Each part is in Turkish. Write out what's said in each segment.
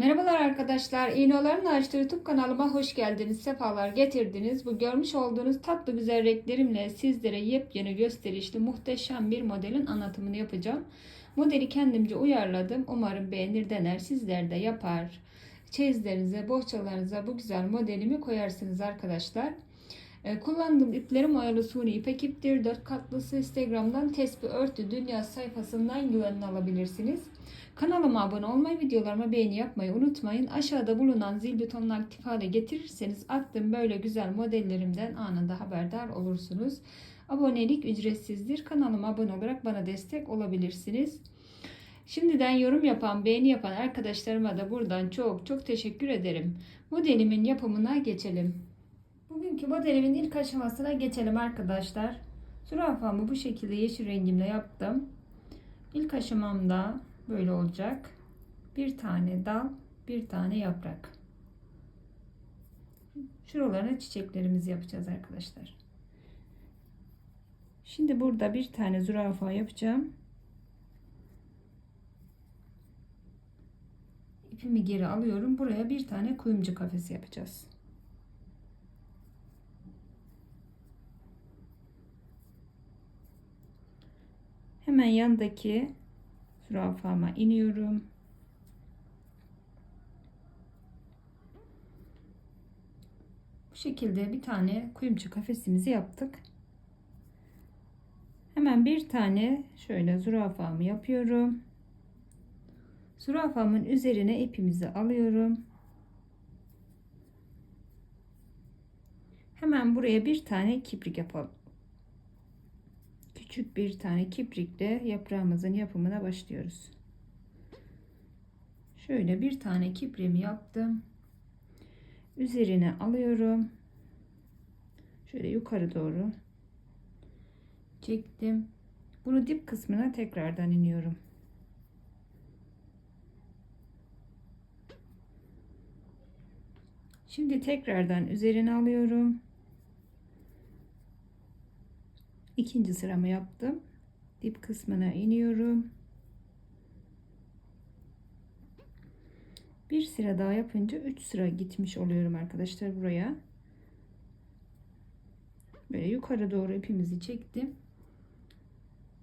Merhabalar arkadaşlar. İğnoların Açtığı YouTube kanalıma hoş geldiniz. Sefalar getirdiniz. Bu görmüş olduğunuz tatlı güzel renklerimle sizlere yepyeni gösterişli muhteşem bir modelin anlatımını yapacağım. Modeli kendimce uyarladım. Umarım beğenir dener. Sizler de yapar. Çeyizlerinize, bohçalarınıza bu güzel modelimi koyarsınız arkadaşlar. Ee, kullandığım iplerim oyalı suni ipek iptir. 4 katlısı Instagram'dan tespih örtü dünya sayfasından güvenini alabilirsiniz. Kanalıma abone olmayı, videolarıma beğeni yapmayı unutmayın. Aşağıda bulunan zil butonunu aktif hale getirirseniz attığım böyle güzel modellerimden anında haberdar olursunuz. Abonelik ücretsizdir. Kanalıma abone olarak bana destek olabilirsiniz. Şimdiden yorum yapan, beğeni yapan arkadaşlarıma da buradan çok çok teşekkür ederim. Modelimin yapımına geçelim. Bugünkü modelimin ilk aşamasına geçelim arkadaşlar. Zürafamı bu şekilde yeşil rengimle yaptım. İlk aşamamda böyle olacak. Bir tane dal, bir tane yaprak. Şuralarına çiçeklerimizi yapacağız arkadaşlar. Şimdi burada bir tane zürafa yapacağım. İpimi geri alıyorum. Buraya bir tane kuyumcu kafesi yapacağız. Hemen yandaki zürafama iniyorum. Bu şekilde bir tane kuyumcu kafesimizi yaptık. Hemen bir tane şöyle zürafamı yapıyorum. Zürafamın üzerine ipimizi alıyorum. Hemen buraya bir tane kiprik yapalım küçük bir tane kiprikle yaprağımızın yapımına başlıyoruz. Şöyle bir tane kipremi yaptım. Üzerine alıyorum. Şöyle yukarı doğru çektim. Bunu dip kısmına tekrardan iniyorum. Şimdi tekrardan üzerine alıyorum. İkinci sıramı yaptım. Dip kısmına iniyorum. Bir sıra daha yapınca 3 sıra gitmiş oluyorum arkadaşlar buraya. Böyle yukarı doğru ipimizi çektim.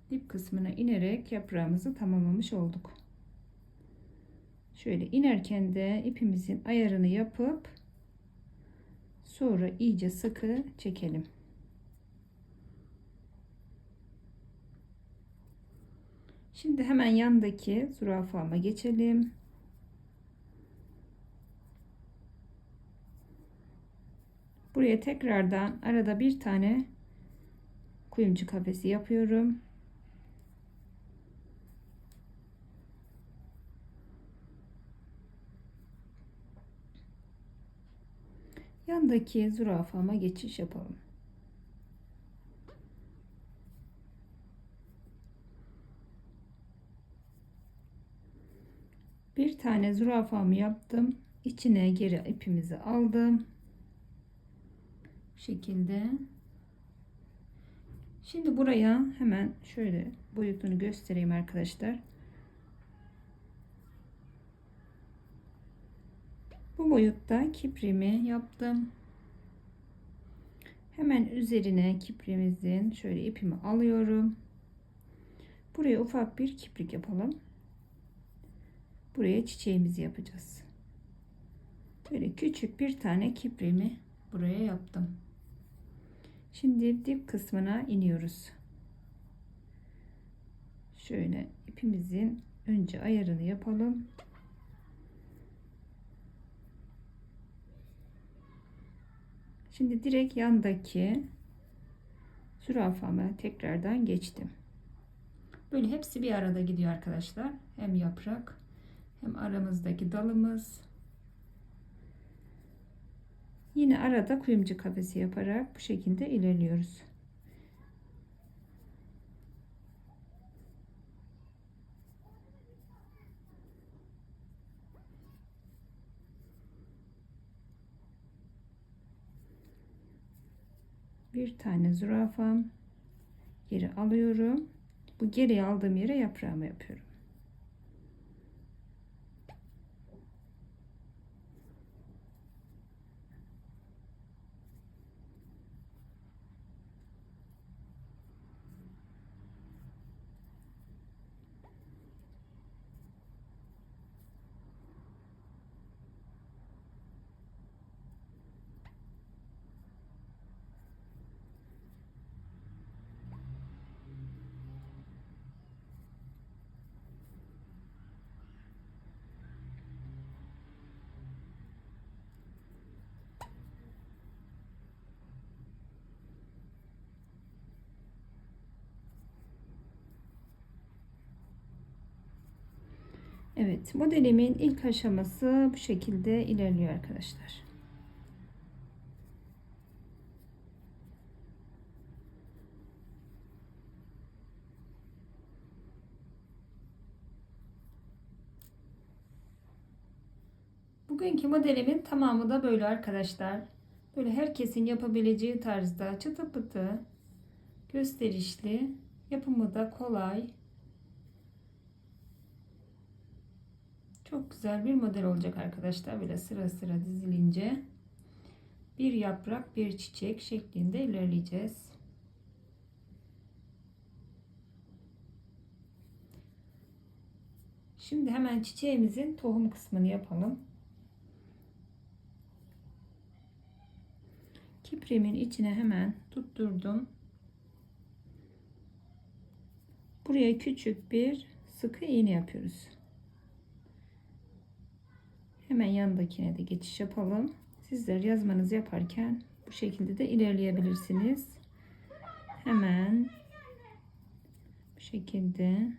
Dip kısmına inerek yaprağımızı tamamlamış olduk. Şöyle inerken de ipimizin ayarını yapıp sonra iyice sıkı çekelim. Şimdi hemen yandaki zürafama geçelim. Buraya tekrardan arada bir tane kuyumcu kafesi yapıyorum. Yandaki zürafama geçiş yapalım. Bir tane zürafamı yaptım. İçine geri ipimizi aldım. Bu şekilde. Şimdi buraya hemen şöyle boyutunu göstereyim arkadaşlar. Bu boyutta kiprimi yaptım. Hemen üzerine kiprimizin şöyle ipimi alıyorum. Buraya ufak bir kiprik yapalım buraya çiçeğimizi yapacağız. Böyle küçük bir tane kipremi buraya yaptım. Şimdi dip kısmına iniyoruz. Şöyle ipimizin önce ayarını yapalım. Şimdi direkt yandaki zürafama tekrardan geçtim. Böyle hepsi bir arada gidiyor arkadaşlar. Hem yaprak hem aramızdaki dalımız. Yine arada kuyumcu kafesi yaparak bu şekilde ilerliyoruz. Bir tane zürafam geri alıyorum. Bu geri aldığım yere yaprağımı yapıyorum. Evet modelimin ilk aşaması bu şekilde ilerliyor arkadaşlar. Bugünkü modelimin tamamı da böyle arkadaşlar. Böyle herkesin yapabileceği tarzda çıtı pıtı gösterişli yapımı da kolay çok güzel bir model olacak arkadaşlar. Böyle sıra sıra dizilince bir yaprak bir çiçek şeklinde ilerleyeceğiz. Şimdi hemen çiçeğimizin tohum kısmını yapalım. Kiprimin içine hemen tutturdum. Buraya küçük bir sıkı iğne yapıyoruz. Hemen yanındakine de geçiş yapalım. Sizler yazmanızı yaparken bu şekilde de ilerleyebilirsiniz. Hemen bu şekilde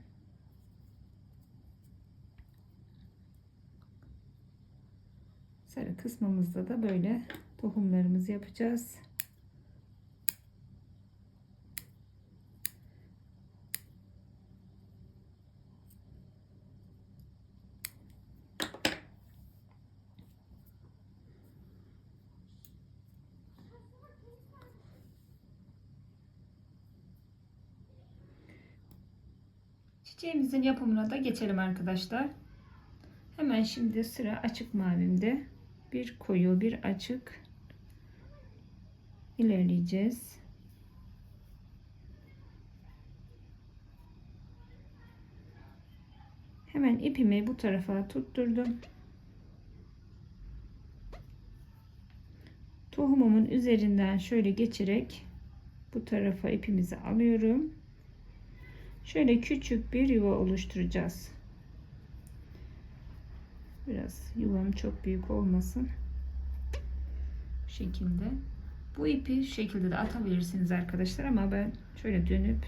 sarı kısmımızda da böyle tohumlarımızı yapacağız. Çiçeğimizin yapımına da geçelim arkadaşlar. Hemen şimdi sıra açık mavimde. Bir koyu bir açık ilerleyeceğiz. Hemen ipimi bu tarafa tutturdum. Tohumumun üzerinden şöyle geçerek bu tarafa ipimizi alıyorum. Şöyle küçük bir yuva oluşturacağız. Biraz yuvam çok büyük olmasın. Bu şekilde. Bu ipi şekilde de atabilirsiniz arkadaşlar ama ben şöyle dönüp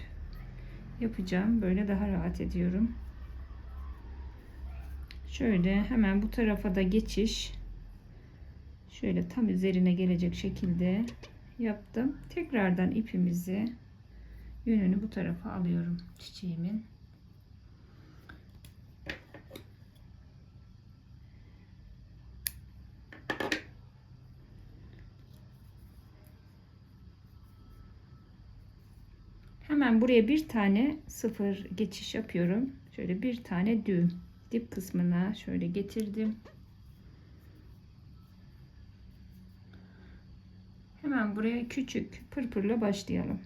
yapacağım. Böyle daha rahat ediyorum. Şöyle hemen bu tarafa da geçiş. Şöyle tam üzerine gelecek şekilde yaptım. Tekrardan ipimizi yönünü bu tarafa alıyorum çiçeğimin. Hemen buraya bir tane sıfır geçiş yapıyorum. Şöyle bir tane düğüm dip kısmına şöyle getirdim. Hemen buraya küçük pırpırla başlayalım.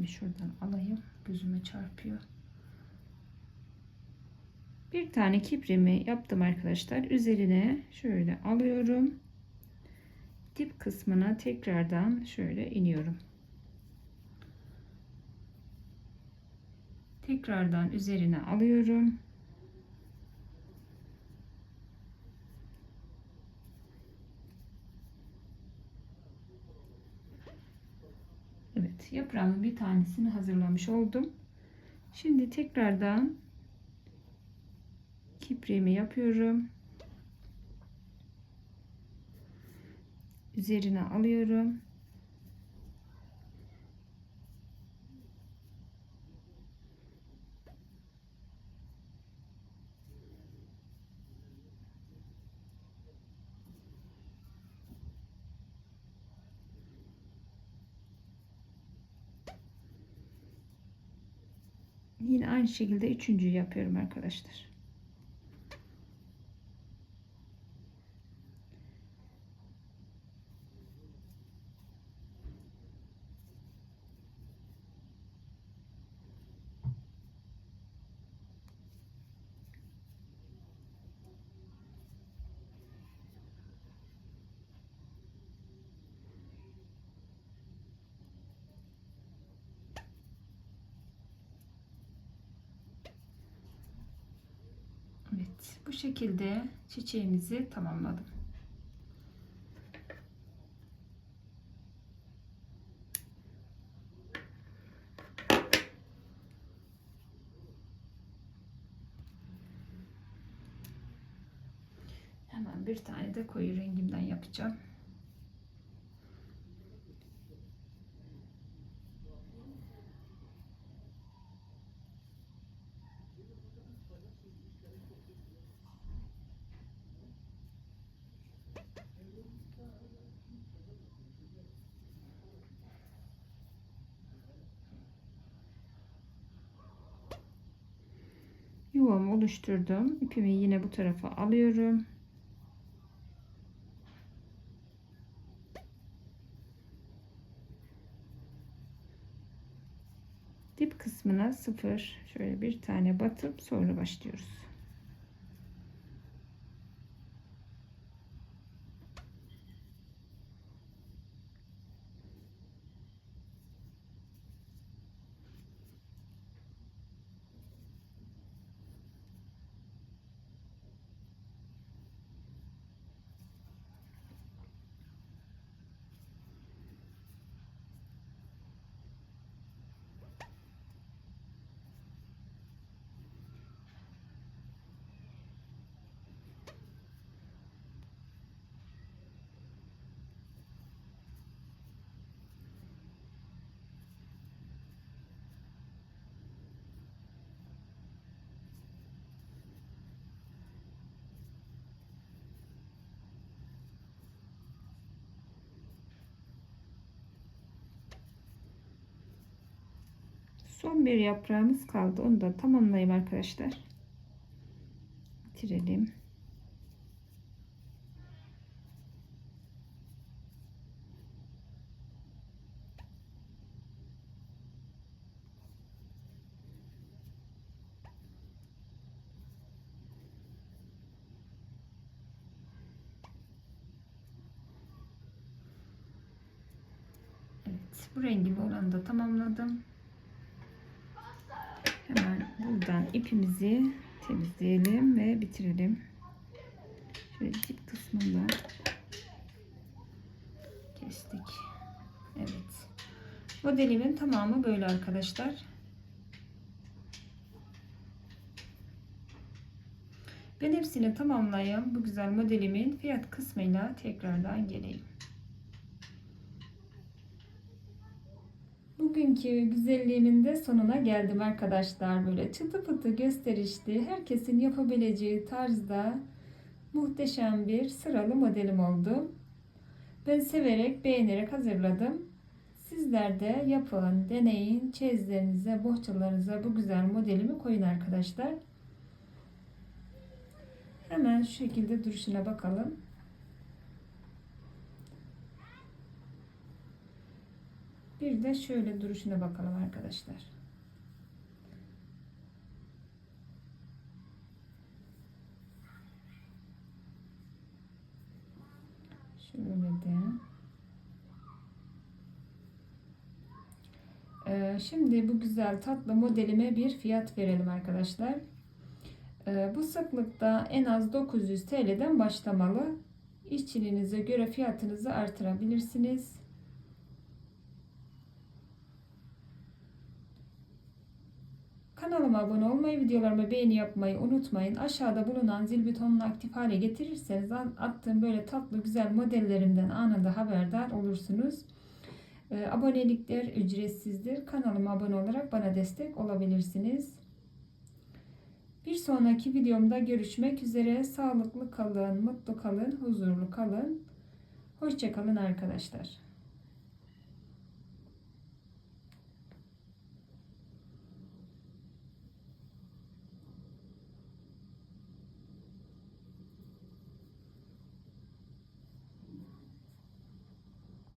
İpimi şuradan alayım. Gözüme çarpıyor. Bir tane kiprimi yaptım arkadaşlar. Üzerine şöyle alıyorum. Dip kısmına tekrardan şöyle iniyorum. Tekrardan üzerine alıyorum. Evet yaprağımın bir tanesini hazırlamış oldum. Şimdi tekrardan kipriğimi yapıyorum. Üzerine alıyorum. Yine aynı şekilde üçüncüyü yapıyorum arkadaşlar. Bu şekilde çiçeğimizi tamamladım. Hemen bir tane de koyu rengimden yapacağım. Yuvamı oluşturdum. İpimi yine bu tarafa alıyorum. Dip kısmına sıfır şöyle bir tane batıp sonra başlıyoruz. Son bir yaprağımız kaldı. Onu da tamamlayayım arkadaşlar. Bitirelim. Evet, bu rengimi olanı da tamamladım. Buradan ipimizi temizleyelim ve bitirelim. Şöyle dip kısmından kestik. Evet. Modelimin tamamı böyle arkadaşlar. Ben hepsini tamamlayayım. Bu güzel modelimin fiyat kısmıyla tekrardan geleyim. Bugünkü güzelliğimin de sonuna geldim arkadaşlar. Böyle çıtı pıtı gösterişli, herkesin yapabileceği tarzda muhteşem bir sıralı modelim oldu. Ben severek, beğenerek hazırladım. Sizler de yapın, deneyin, çeyizlerinize, bohçalarınıza bu güzel modelimi koyun arkadaşlar. Hemen şu şekilde duruşuna bakalım. Bir de şöyle duruşuna bakalım arkadaşlar. Şöyle de. Ee, şimdi bu güzel tatlı modelime bir fiyat verelim arkadaşlar. Ee, bu sıklıkta en az 900 TL'den başlamalı. İşçiliğinize göre fiyatınızı artırabilirsiniz. Kanalıma abone olmayı, videolarıma beğeni yapmayı unutmayın. Aşağıda bulunan zil butonunu aktif hale getirirseniz attığım böyle tatlı güzel modellerimden anında haberdar olursunuz. Ee, abonelikler ücretsizdir. Kanalıma abone olarak bana destek olabilirsiniz. Bir sonraki videomda görüşmek üzere. Sağlıklı kalın, mutlu kalın, huzurlu kalın. Hoşçakalın arkadaşlar.